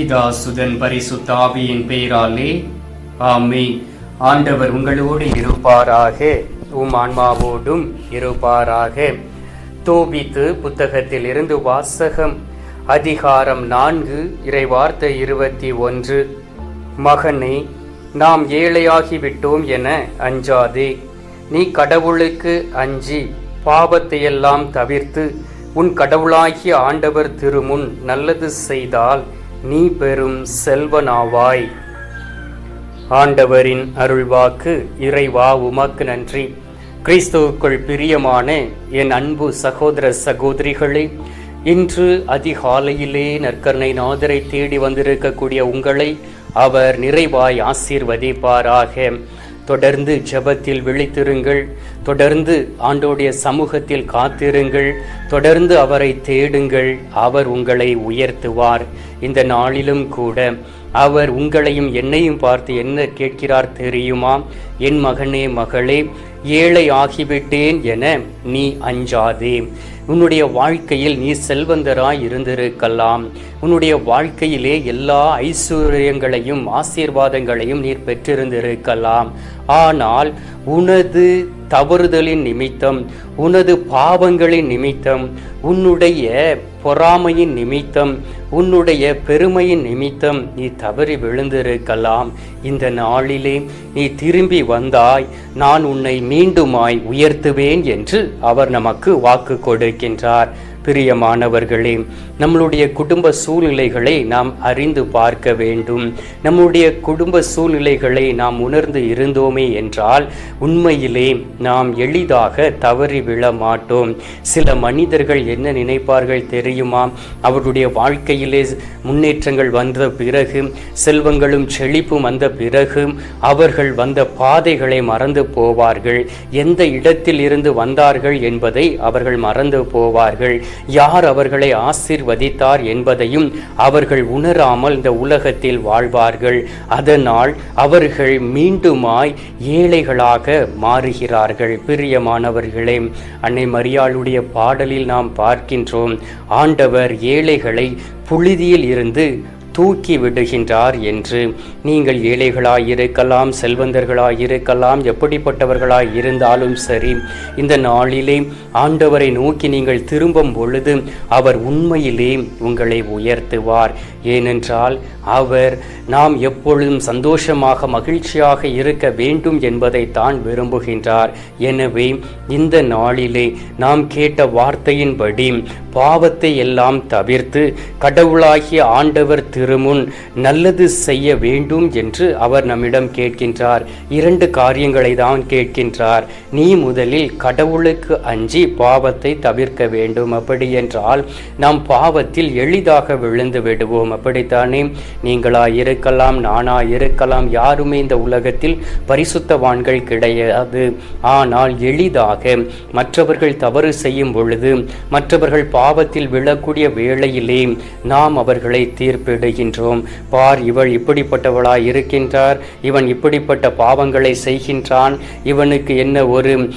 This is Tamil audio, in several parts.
பிதா சுதன் பரிசுத்தாவியின் பெயராலே ஆமே. ஆண்டவர் உங்களோடு இருப்பாராக. உம் ஆன்மாவோடும் இருப்பாராக. தோபித்து புத்தகத்தில் இருந்து வாசகம் அதிகாரம் நான்கு இறைவார்த்தை இருபத்தி ஒன்று. மகனே நாம் ஏழையாகிவிட்டோம் என அஞ்சாதே. நீ கடவுளுக்கு அஞ்சி பாவத்தையெல்லாம் தவிர்த்து உன் கடவுளாகிய ஆண்டவர் திருமுன் நல்லது செய்தால் நீ பெறும் செல்வனாவாய். ஆண்டவரின் அருள்வாக்கு இறைவா உமக்கு நன்றி. கிறிஸ்துவுக்குள் பிரியமான என் அன்பு சகோதர சகோதரிகளே இன்று அதிகாலையிலே நற்கருணை நாதரை தேடி வந்திருக்கக்கூடிய உங்களை அவர் நிறைவாய் ஆசீர்வதிப்பாராக. தொடர்ந்து ஜெபத்தில் விழித்திருங்கள். தொடர்ந்து ஆண்டோடைய சமூகத்தில் காத்திருங்கள். தொடர்ந்து அவரை தேடுங்கள். அவர் உங்களை உயர்த்துவார். இந்த நாளிலும் கூட அவர் உங்களையும் என்னையும் பார்த்து என்ன கேட்கிறார் தெரியுமா? என் மகனே மகளே ஏழை ஆகிவிட்டேன் என நீ அஞ்சாதே. உன்னுடைய வாழ்க்கையில் நீ செல்வந்தராய் இருந்திருக்கலாம். உன்னுடைய வாழ்க்கையிலே எல்லா ஐஸ்வர்யங்களையும் ஆசீர்வாதங்களையும் நீர் பெற்றிருந்திருக்கலாம். ஆனால் உனது தவறுதலின் நிமித்தம் உனது பாவங்களின் நிமித்தம் உன்னுடைய பொறாமையின் நிமித்தம் உன்னுடைய பெருமையின் நிமித்தம் நீ தவறி விழுந்திருக்கலாம். இந்த நாளிலே நீ திரும்பி வந்தாய் நான் உன்னை மீண்டுமாய் உயர்த்துவேன் என்று அவர் நமக்கு வாக்கு கொடுக்கின்றார். பிரியமானவர்களே நம்மளுடைய குடும்ப சூழ்நிலைகளை நாம் அறிந்து பார்க்க வேண்டும். நம்முடைய குடும்ப சூழ்நிலைகளை நாம் உணர்ந்து இருந்தோமே என்றால் உண்மையிலே நாம் எளிதாக தவறி விழ மாட்டோம். சில மனிதர்கள் என்ன நினைப்பார்கள் தெரியுமா? அவருடைய வாழ்க்கையிலே முன்னேற்றங்கள் வந்த பிறகு செல்வங்களும் செழிப்பும் வந்த பிறகு அவர்கள் வந்த பாதைகளை மறந்து போவார்கள். எந்த இடத்தில் இருந்து வந்தார்கள் என்பதை அவர்கள் மறந்து போவார்கள். யார் அவர்களை ஆசிர்வதித்தார் என்பதையும் அவர்கள் உணராமல் இந்த உலகத்தில் வாழ்வார்கள். அதனால் அவர்கள் மீண்டுமாய் ஏழைகளாக மாறுகிறார்கள். பிரியமானவர்களே அன்னை மரியாளுடைய பாடலில் நாம் பார்க்கின்றோம் ஆண்டவர் ஏழைகளை புழுதியில் இருந்து தூக்கி விடுகின்றார் என்று. நீங்கள் ஏழைகளாய் இருக்கலாம் செல்வந்தர்களாய் இருக்கலாம் எப்படிப்பட்டவர்களாய் இருந்தாலும் சரி இந்த நாளிலே ஆண்டவரை நோக்கி நீங்கள் திரும்பும் பொழுது அவர் உண்மையிலே உங்களை உயர்த்துவார். ஏனென்றால் அவர் நாம் எப்பொழுதும் சந்தோஷமாக மகிழ்ச்சியாக இருக்க வேண்டும் என்பதை தான் விரும்புகின்றார். எனவே இந்த நாளிலே நாம் கேட்ட வார்த்தையின்படி பாவத்தை எல்லாம் தவிர்த்து கடவுளாகிய ஆண்டவர் திருமுன் நல்லது செய்ய வேண்டும் என்று அவர் நம்மிடம் கேட்கின்றார். இரண்டு காரியங்களை தான் கேட்கின்றார். நீ முதலில் கடவுளுக்கு அஞ்சி பாவத்தை தவிர்க்க வேண்டும். அப்படி என்றால் நாம் பாவத்தில் எளிதாக விழுந்து விடுவோம். அப்படித்தானே? நீங்களா இருக்கலாம் நானா இருக்கலாம் யாருமே இந்த உலகத்தில் பரிசுத்தவான்கள் கிடையாது. ஆனால் எளிதாக மற்றவர்கள் தவறு செய்யும் பொழுது மற்றவர்கள் பாவத்தில் விழக்கூடிய வேளையிலே நாம் அவர்களை தீர்ப்பிடு தீர்ப்பிடுகின்றோம் பார் இவள் இப்படிப்பட்டவளாய் இருக்கின்றார். இவன் இப்படிப்பட்ட பாவங்களை செய்கின்றான். இவனுக்கு என்ன ஒரு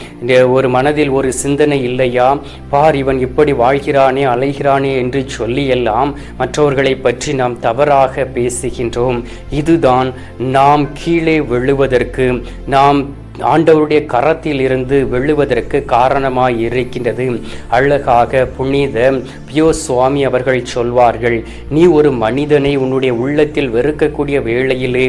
ஒரு மனதில் ஒரு சிந்தனை இல்லையா? பார் இவன் இப்படி வாழ்கிறானே அலைகிறானே என்று சொல்லியெல்லாம் மற்றவர்களை பற்றி நாம் தவறாக பேசுகின்றோம். இதுதான் நாம் கீழே விழுவதற்கு நாம் ஆண்டவருடைய கரத்தில் இருந்து வெல்லுவதற்கு காரணமாய் இருக்கின்றது. அழகாக புனித பியோ சுவாமி அவர்கள் சொல்வார்கள் நீ ஒரு மனிதனை உன்னுடைய உள்ளத்தில் வெறுக்கக்கூடிய வேளையிலே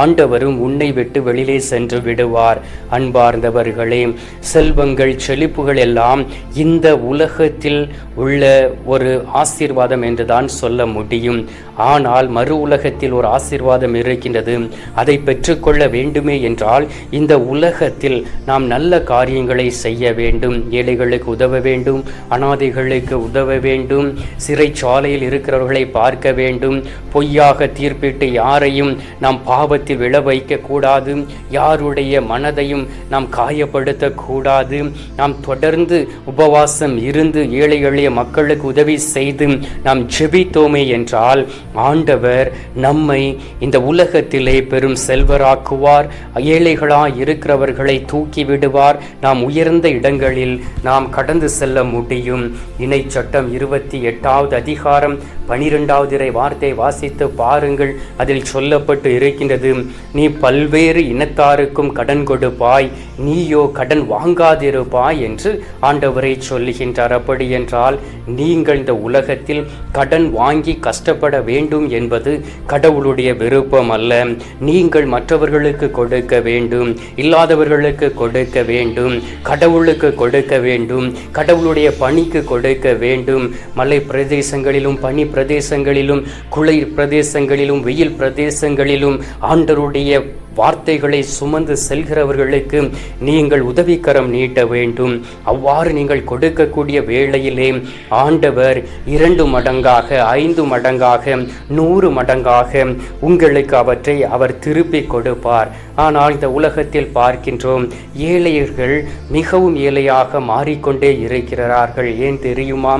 ஆண்டவரும் உன்னை விட்டு வெளியிலே சென்று விடுவார். அன்பார்ந்தவர்களே செல்வங்கள் செழிப்புகள் எல்லாம் இந்த உலகத்தில் உள்ள ஒரு ஆசீர்வாதம் என்றுதான் சொல்ல முடியும். ஆனால் மறு உலகத்தில் ஒரு ஆசீர்வாதம் இருக்கின்றது. அதை பெற்றுக்கொள்ள வேண்டுமே என்றால் இந்த உலகத்தில் நாம் நல்ல காரியங்களை செய்ய வேண்டும் ஏழைகளுக்கு உதவ வேண்டும் அனாதைகளுக்கு உதவ வேண்டும் சிறைச்சாலையில் இருக்கிறவர்களை பார்க்க வேண்டும் பொய்யாக தீர்ப்பிட்டு யாரையும் நாம் பாவத்தில் விழ வைக்கக்கூடாது யாருடைய மனதையும் நாம் காயப்படுத்தக்கூடாது நாம் தொடர்ந்து உபவாசம் இருந்து ஏழை எளிய மக்களுக்கு உதவி செய்து நாம் ஜெபித்தோமே என்றால் ஆண்டவர் நம்மை இந்த உலகத்திலே பெரும் செல்வராக்குவார் ஏழைகளாய் இருக்கிற இருக்கிறவர்களை தூக்கி விடுவார். நாம் உயர்ந்த இடங்களில் நாம் கடந்து செல்ல முடியும். இணை சட்டம் இருபத்தி எட்டாவது அதிகாரம் பனிரெண்டாவது இறை வார்த்தை வாசித்து பாருங்கள். அதில் சொல்லப்பட்டு இருக்கின்றது நீ பல்வேறு இனத்தாருக்கும் கடன் கொடுப்பாய். நீயோ கடன் வாங்காதிருப்பாய் என்று ஆண்டவரை சொல்லுகின்றார். அப்படி என்றால் நீங்கள் இந்த உலகத்தில் கடன் வாங்கி கஷ்டப்பட வேண்டும் என்பது கடவுளுடைய விருப்பம் அல்ல நீங்கள் மற்றவர்களுக்கு கொடுக்க வேண்டும் இல்லாதவர்களுக்கு கொடுக்க வேண்டும் கடவுளுக்கு கொடுக்க வேண்டும் கடவுளுடைய பணிக்கு கொடுக்க வேண்டும். மலை பிரதேசங்களிலும் பனி பிரதேசங்களிலும் குளிர் பிரதேசங்களிலும் வெயில் பிரதேசங்களிலும் ஆண்டருடைய வார்த்தைகளை சுமந்து செல்கிறவர்களுக்கு நீங்கள் உதவிக்கரம் நீட்ட வேண்டும். அவ்வாறு நீங்கள் கொடுக்கக்கூடிய வேளையிலே ஆண்டவர் இரண்டு மடங்காக ஐந்து மடங்காக நூறு மடங்காக உங்களுக்கு அவற்றை அவர் திருப்பி கொடுப்பார். ஆனால் இந்த உலகத்தில் பார்க்கின்றோம் ஏழையர்கள் மிகவும் ஏழையாக மாறிக்கொண்டே இருக்கிறார்கள். ஏன் தெரியுமா?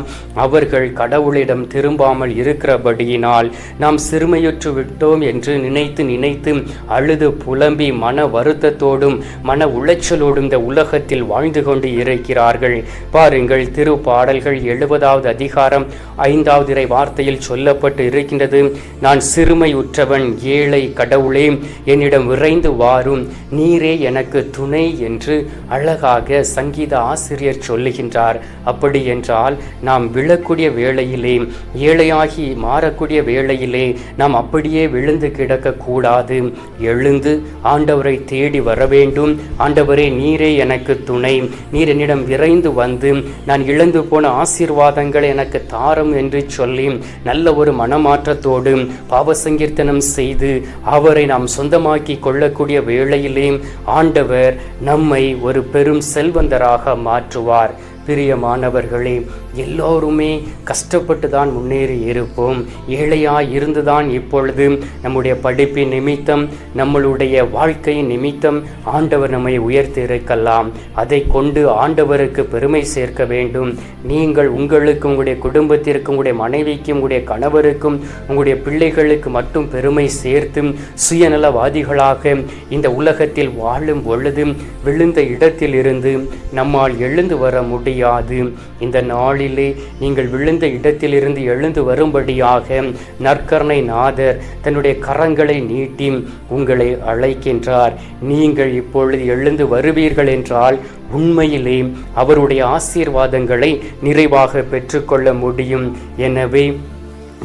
அவர்கள் கடவுளிடம் திரும்பாமல் இருக்கிறபடியினால் நாம் சிறுமையுற்று விட்டோம் என்று நினைத்து நினைத்து அழுது புலம்பி மன வருத்தத்தோடும் மன உளைச்சலோடும் இந்த உலகத்தில் வாழ்ந்து கொண்டு இருக்கிறார்கள். பாருங்கள் திருப்பாடல்கள் எழுபதாவது அதிகாரம் ஐந்தாவது இறை வார்த்தையில் சொல்லப்பட்டு இருக்கின்றது. நான் சிறுமை உற்றவன் ஏழை கடவுளே என்னிடம் விரைந்து வாரும். நீரே எனக்கு துணை என்று அழகாக சங்கீத ஆசிரியர் சொல்லுகின்றார். அப்படி என்றால் நாம் விழக்கூடிய வேளையிலே ஏழையாகி மாறக்கூடிய வேளையிலே நாம் அப்படியே விழுந்து கிடக்கக்கூடாது. எழுந்து ஆண்டவரை தேடி வர வேண்டும் ஆண்டவரே நீரே எனக்கு துணை. நீர் என்னிடம் விரைந்து வந்து நான் இழந்து போன ஆசீர்வாதங்களை எனக்கு தாரம் என்று சொல்லி நல்ல ஒரு மனமாற்றத்தோடு பாவசங்கீர்த்தனம் செய்து அவரை நாம் சொந்தமாக்கி கொள்ளக்கூடிய வேளையிலே ஆண்டவர் நம்மை ஒரு பெரும் செல்வந்தராக மாற்றுவார். பிரியமானவர்களே எல்லோருமே கஷ்டப்பட்டு தான் முன்னேறி இருப்போம். ஏழையாய் இருந்துதான் இப்பொழுது நம்முடைய படிப்பின் நிமித்தம் நம்மளுடைய வாழ்க்கையின் நிமித்தம் ஆண்டவர் நம்மை உயர்த்தி இருக்கலாம். அதை கொண்டு ஆண்டவருக்கு பெருமை சேர்க்க வேண்டும். நீங்கள் உங்களுக்கு உங்களுடைய குடும்பத்திற்கு உங்களுடைய மனைவிக்கும் உங்களுடைய கணவருக்கும் உங்களுடைய பிள்ளைகளுக்கு மட்டும் பெருமை சேர்த்து சுயநலவாதிகளாக இந்த உலகத்தில் வாழும் பொழுது விழுந்த இடத்தில் இருந்து நம்மால் எழுந்து வர முடியாது. இந்த நாள் நாளிலே நீங்கள் விழுந்த இடத்திலிருந்து எழுந்து வரும்படியாக நற்கரணை நாதர் தன்னுடைய கரங்களை நீட்டி உங்களை அழைக்கின்றார். நீங்கள் இப்பொழுது எழுந்து வருவீர்கள் என்றால் உண்மையிலே அவருடைய ஆசீர்வாதங்களை நிறைவாக பெற்றுக்கொள்ள முடியும். எனவே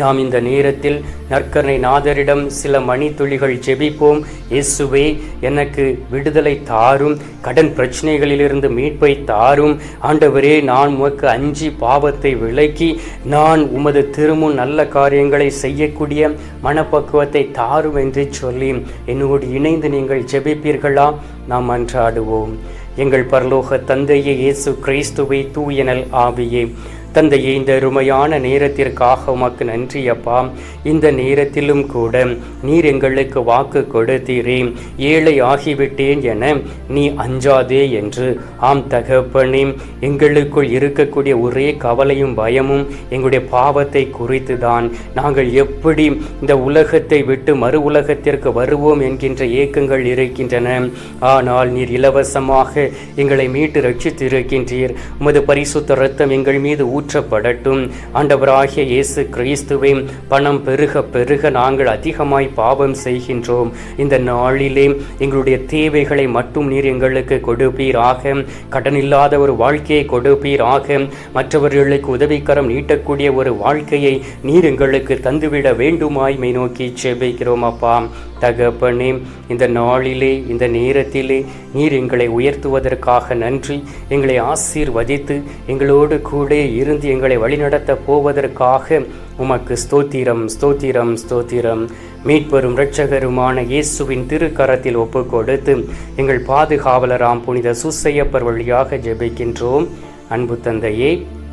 நாம் இந்த நேரத்தில் நற்கரணை நாதரிடம் சில மணித்துளிகள் ஜெபிப்போம். இயேசுவே எனக்கு விடுதலை தாரும் கடன் பிரச்சனைகளிலிருந்து மீட்பை தாரும். ஆண்டவரே நான் உமக்கு அஞ்சி பாவத்தை விலக்கி நான் உமது திருமுன் நல்ல காரியங்களை செய்யக்கூடிய மனப்பக்குவத்தை தாரும் என்று சொல்லி என்னோடு இணைந்து நீங்கள் ஜெபிப்பீர்களா? நாம் அன்றாடுவோம். எங்கள் பரலோக தந்தையே இயேசு கிறிஸ்துவை தூயனல் ஆவியே. தந்தையே இந்த அருமையான நேரத்திற்காக உமக்கு நன்றி அப்பா. இந்த நேரத்திலும் கூட நீர் எங்களுக்கு வாக்கு கொடுத்தீரே. ஏழை ஆகிவிட்டேன் என நீ அஞ்சாதே என்று. ஆம் தகப்பனே எங்களுக்குள் இருக்கக்கூடிய ஒரே கவலையும் பயமும் எங்களுடைய பாவத்தை குறித்து தான் நாங்கள் எப்படி இந்த உலகத்தை விட்டு மறு உலகத்திற்கு வருவோம் என்கின்ற ஏக்கங்கள் இருக்கின்றன. ஆனால் நீர் இலவசமாக எங்களை மீட்டு ரட்சித்திருக்கின்றீர். உமது பரிசுத்த ரத்தம் எங்கள் மீது ஊற்றப்படட்டும் ஆண்டவராகிய இயேசு கிறிஸ்துவை பணம் பெருக பெருக நாங்கள் அதிகமாய் பாவம் செய்கின்றோம். இந்த நாளிலே எங்களுடைய தேவைகளை மட்டும் நீர் எங்களுக்கு கொடுப்பீராக. கடன் இல்லாத ஒரு வாழ்க்கையை கொடுப்பீராக. மற்றவர்களுக்கு உதவிக்கரம் நீட்டக்கூடிய ஒரு வாழ்க்கையை நீர் எங்களுக்கு தந்துவிட வேண்டுமாய் மை நோக்கி செபிக்கிறோம் அப்பா. தகப்பனே இந்த நாளிலே இந்த நேரத்திலே நீர் எங்களை உயர்த்துவதற்காக நன்றி. எங்களை ஆசீர்வதித்து எங்களோடு கூட இருந்து எங்களை வழிநடத்த போவதற்காக உமக்கு ஸ்தோத்திரம் ஸ்தோத்திரம் ஸ்தோத்திரம். மீட்பெரும் இரட்சகருமான இயேசுவின் திருக்கரத்தில் ஒப்பு கொடுத்து எங்கள் பாதுகாவலராம் புனித சுசையப்பர் வழியாக ஜெபிக்கின்றோம். அன்பு தந்தையே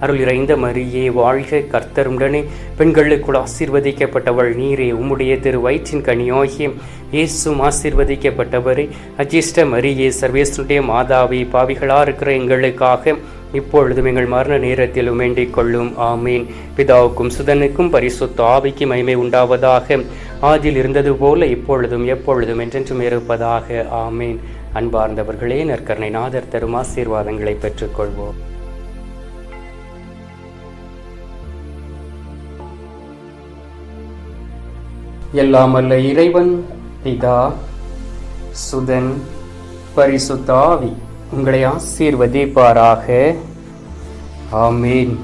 அருள் இறைந்த மரியே வாழ்க கர்த்தருடனே. பெண்களுக்குள் ஆசீர்வதிக்கப்பட்டவள் நீரே உம்முடைய திரு வயிற்றின் கனியாகிய இயேசும் ஆசீர்வதிக்கப்பட்டவரே. அஜிஷ்ட மரியே சர்வேசனுடைய மாதாவே பாவிகளாக இருக்கிற எங்களுக்காக இப்பொழுதும் எங்கள் மரண நேரத்திலும் வேண்டிக் கொள்ளும். ஆமீன். பிதாவுக்கும் சுதனுக்கும் பரிசுத்த ஆவிக்கு மகிமை உண்டாவதாக. ஆதில் இருந்தது போல இப்பொழுதும் எப்பொழுதும் என்றென்றும் இருப்பதாக. ஆமீன். அன்பார்ந்தவர்களே நற்கருணை நாதர் தரும் ஆசீர்வாதங்களை பெற்றுக்கொள்வோம். எல்லாம் அல்ல இறைவன் பிதா சுதன் பரிசுத்தாவி உங்களை ஆசீர்வதிப்பாராக. ஆமீன்.